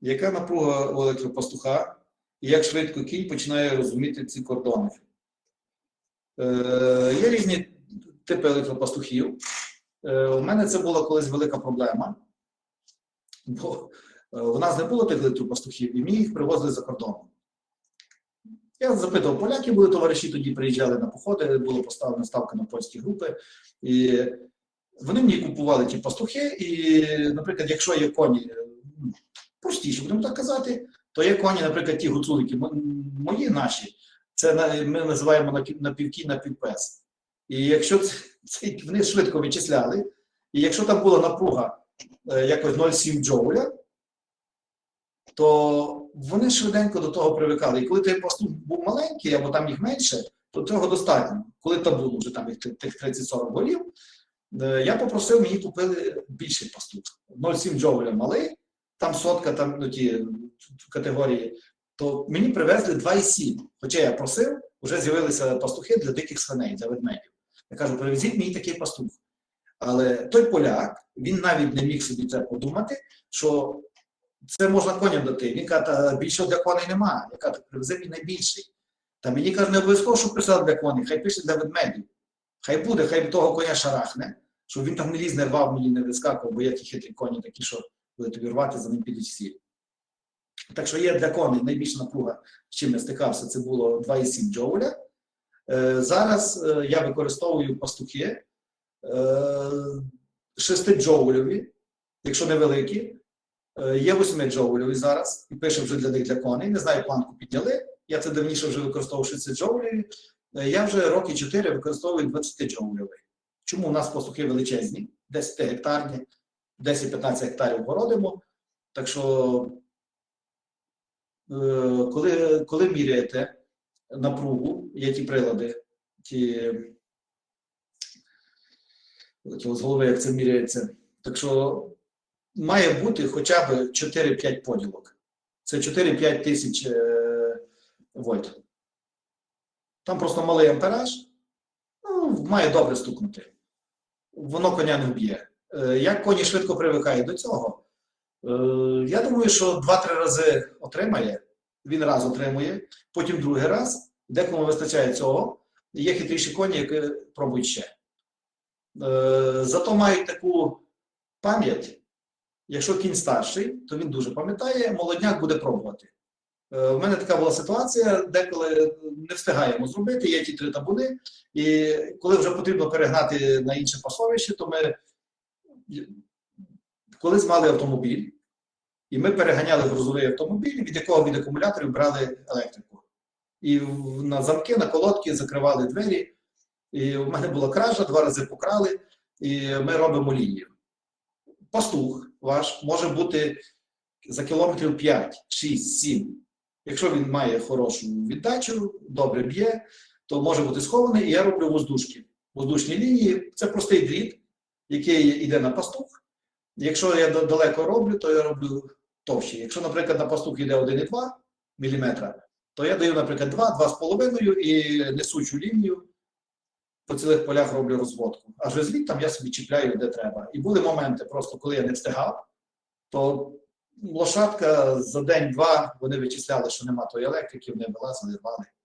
яка напруга у електропастуха, і як швидко кінь починає розуміти ці кордони. Е, є різні типи електропастухів. Е, у мене це була колись велика проблема, бо е, в нас не було тих електропастухів, і мені їх привозили за кордоном. Я запитував поляків, були товариші, тоді приїжджали на походи, була поставлена ставка на польські групи. І вони мені купували ті пастухи, і, наприклад, якщо є коні простіше, будемо так казати, то є коні, наприклад, ті гуцулики, мої наші, це ми називаємо напів- напівкінь, напівпес. І якщо це, це вони швидко вичисляли, і якщо там була напруга е, якось 0,7 джоуля, то вони швиденько до того привикали. І коли той пастух був маленький, або там їх менше, то цього достатньо. Коли там було вже там тих 30-40 голів, е, я попросив, мені купили більший пастух. 0,7 джоуля малий, там сотка, там ну, ті категорії, то мені привезли 2,7. Хоча я просив, вже з'явилися пастухи для диких свиней, для ведмедів. Я кажу, привезіть мені такий пастух. Але той поляк, він навіть не міг собі це подумати, що це можна коням дати. Він каже, «Та більшого для коней немає. Я кажу, привези мені найбільший. Та мені каже, не обов'язково, що писав для коней, хай пише для ведмедів. Хай буде, хай того коня шарахне, щоб він там не ліз, не рвав мені, не вискакував, бо є ті хитрі коні такі, що коли тобі рвати, за ним підуть всі. Так що є для коней найбільша напруга, з чим я стикався, це було 2,7 джоуля. Е, Зараз е, я використовую пастухи е, 6 джоульові, якщо невеликі. Е, Є 8 джоульові зараз, і пише вже для них для коней. Не знаю, планку підняли. Я це давніше вже використовував 60 джоулеві. Е, Я вже роки 4 використовую 20 джоульовий. Чому у нас пастухи величезні, 10 гектарні, 10-15 гектарів городимо. Так що, е, коли, коли міряєте напругу, є ті прилади, ті, з голови, як це міряється. Так що має бути хоча б 4-5 поділок. Це 4-5 тисяч е, вольт. Там просто малий ампераж, ну, має добре стукнути. Воно коня не вб'є. Е, Як коні швидко привикають до цього, е, я думаю, що 2-3 рази отримає, він раз отримує, потім другий раз, декому вистачає цього. Є хитріші коні, які пробують ще. Е, Зато мають таку пам'ять. Якщо кінь старший, то він дуже пам'ятає, молодняк буде пробувати. У мене така була ситуація, деколи не встигаємо зробити, є ті три табуни, і коли вже потрібно перегнати на інше пасовище, то ми колись мали автомобіль, і ми переганяли грузовий автомобіль, від якого від акумуляторів брали електрику. І на замки, на колодки закривали двері. І в мене була кража, два рази покрали, і ми робимо лінію. Пастух ваш може бути за кілометрів 5, 6, 7. Якщо він має хорошу віддачу, добре б'є, то може бути схований, і я роблю воздушки. Воздушні лінії це простий дріт, який йде на пастух. Якщо я далеко роблю, то я роблю товщі. Якщо, наприклад, на пастух йде 1,2 мм, то я даю, наприклад, 2, 2,5 і несучу лінію. По цілих полях роблю розводку. А вже звідти я собі чіпляю, де треба. І були моменти, просто коли я не встигав, то лошадка за день-два вони вичисляли, що нема тої електрики, вони вилазили, рвали.